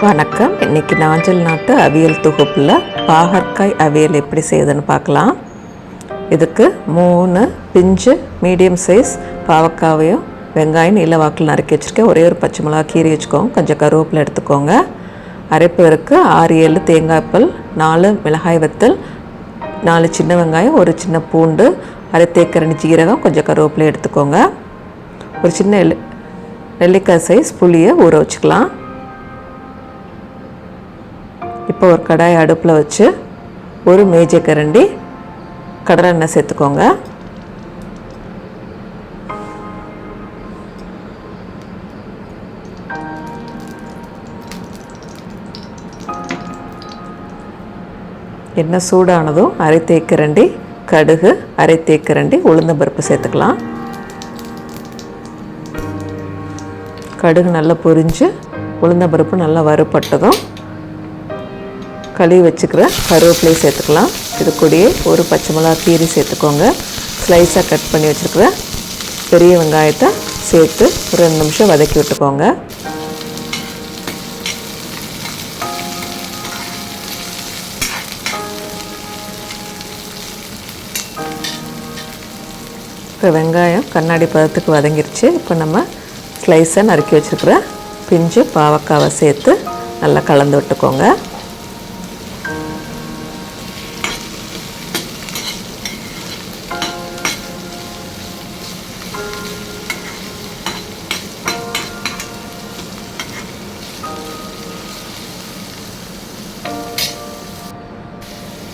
வணக்கம். இன்னைக்கு நாஞ்சல் நாட்டு அவியல் தொகுப்பில் பாகற்காய் அவியல் எப்படி செய்யுதுன்னு பார்க்கலாம். இதுக்கு மூணு பிஞ்சு மீடியம் சைஸ் பாவக்காவையும் வெங்காயம் நீல வாக்கில் நறுக்கி வச்சுருக்கேன். ஒரே ஒரு பச்சை மிளகா கீறி வச்சுக்கோங்க. கொஞ்சம் கருவேப்பில் எடுத்துக்கோங்க. அரைப்பேருக்கு ஆறு ஏழு தேங்காய் பல் நாலு மிளகாய் வத்தல் நாலு சின்ன வெங்காயம் ஒரு சின்ன பூண்டு அரை தேக்கரணி ஜீரகம் கொஞ்சம் கருவேப்பிலை எடுத்துக்கோங்க. ஒரு சின்ன எள்ளு நெல்லிக்காய் சைஸ் புளியை ஊற வச்சுக்கலாம். இப்போ ஒரு கடாய் அடுப்பில் வச்சு ஒரு மேஜை கரண்டி கடலை எண்ணெய் சேர்த்துக்கோங்க. எண்ணெய் சூடானதும் அரை தேக்கரண்டி கடுகு அரை தேக்கரண்டி உளுந்தம்பருப்பு சேர்த்துக்கலாம். கடுகு நல்லா பொரிஞ்சு உளுந்தம்பருப்பு நல்லா வறுப்பட்டதும் கழுவி வச்சுக்கிற கருவேப்பிலையை சேர்த்துக்கலாம். இது கூடயே ஒரு பச்சை மிளகா கீரி சேர்த்துக்கோங்க. ஸ்லைஸாக கட் பண்ணி வச்சுருக்கிற பெரிய வெங்காயத்தை சேர்த்து ஒரு ரெண்டு நிமிஷம் வதக்கி விட்டுக்கோங்க. இப்போ வெங்காயம் கண்ணாடி பதத்துக்கு வதங்கிருச்சு. இப்போ நம்ம ஸ்லைஸாக நறுக்கி வச்சுருக்கிற பிஞ்சு பாவக்காவை சேர்த்து நல்லா கலந்து விட்டுக்கோங்க.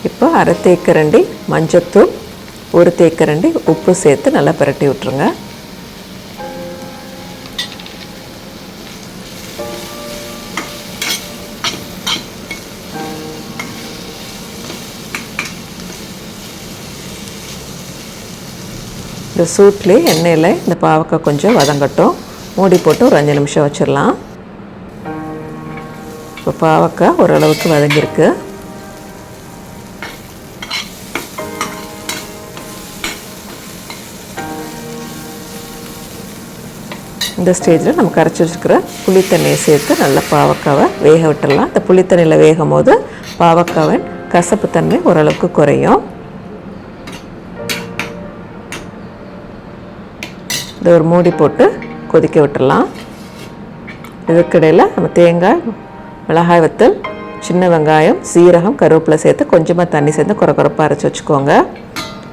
இப்போ அரை தேக்கரண்டி மஞ்சத்தூள் ஒரு தேக்கரண்டி உப்பு சேர்த்து நல்லா பிரட்டி விட்ருங்க இந்த சூட்லேயே எண்ணெயில் இந்த பாவக்காய் கொஞ்சம் வதங்கட்டும். மூடி போட்டு ஒரு அஞ்சு நிமிஷம் வச்சிடலாம். இப்போ பாவக்காய் ஓரளவுக்கு வதங்கியிருக்கு. இந்த ஸ்டேஜில் நம்ம கரைச்சி வச்சுருக்கிற புளித்தண்ணியை சேர்த்து நல்லா பாவக்காவை வேக விட்டுடலாம். இந்த புளித்தண்ணியில் வேகும் போது பாவக்காவின் கசப்பு தன்மை ஓரளவுக்கு குறையும். இதை ஒரு மூடி போட்டு கொதிக்க விட்டுடலாம். இதுக்கிடையில் நம்ம தேங்காய் மிளகாய் வத்தல் சின்ன வெங்காயம் சீரகம் கருவேப்பிலை சேர்த்து கொஞ்சமாக தண்ணி சேர்த்து குறை குறைப்பாக அரைச்சி வச்சுக்கோங்க.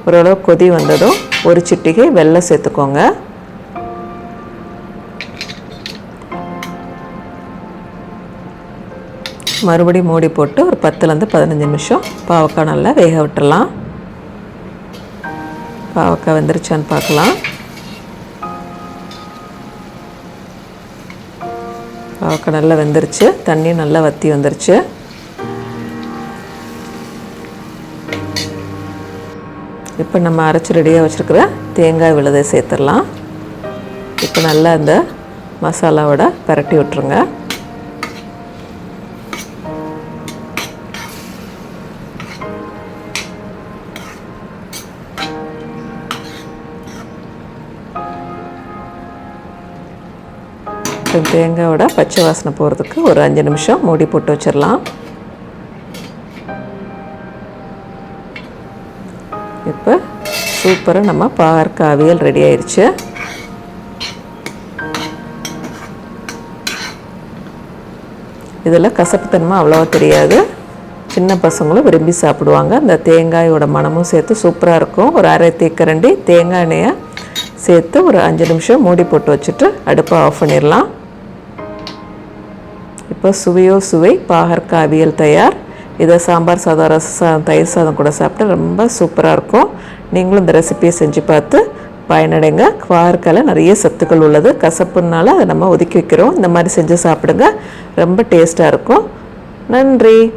ஓரளவு கொதி வந்ததும் ஒரு சிட்டிகை வெள்ளம் சேர்த்துக்கோங்க. மறுபடியும் மூடி போட்டு ஒரு பத்துலேருந்து பதினஞ்சு நிமிஷம் பாவக்காய் நல்லா வேக விட்டுடலாம் பாவக்காய் வெந்துருச்சான்னு பார்க்கலாம். பாவக்காய் நல்லா வெந்துருச்சு. தண்ணியும் நல்லா வற்றி வந்துருச்சு. இப்போ நம்ம அரைச்சி ரெடியாக வச்சுருக்கிற தேங்காய் விழுதை சேர்த்துடலாம். இப்போ நல்லா இந்த மசாலாவோட பரட்டி விட்டுருங்க. இப்போ தேங்காயோட பச்சை வாசனை போகிறதுக்கு ஒரு அஞ்சு நிமிஷம் மூடி போட்டு வச்சிடலாம். இப்போ சூப்பராக நம்ம பார்க்க அவியல் ரெடி ஆயிடுச்சு இதில் கசப்புத்தன்மை அவ்வளோவா தெரியாது. சின்ன பசங்களும் விரும்பி சாப்பிடுவாங்க. அந்த தேங்காயோட மனமும் சேர்த்து சூப்பராக இருக்கும். ஒரு அரை தேக்கரண்டி தேங்காய் எண்ணெயை சேர்த்து ஒரு அஞ்சு நிமிஷம் மூடி போட்டு வச்சுட்டு அடுப்பை ஆஃப் பண்ணிடலாம். இப்போ சுவையோ சுவை பாகற்காய் அவியல் தயார். இதை சாம்பார் சாதம் ரச சாதம் தயிர் சாதம் கூட சாப்பிட்டா ரொம்ப சூப்பராக இருக்கும். நீங்களும் இந்த ரெசிபியை செஞ்சு பார்த்து பயனடைங்க. பாகற்காயில் நிறைய சத்துக்கள் உள்ளது. கசப்புனால அதை நம்ம ஒதுக்கி வைக்கிறோம். இந்த மாதிரி செஞ்சு சாப்பிடுங்க. ரொம்ப டேஸ்ட்டாக இருக்கும். நன்றி.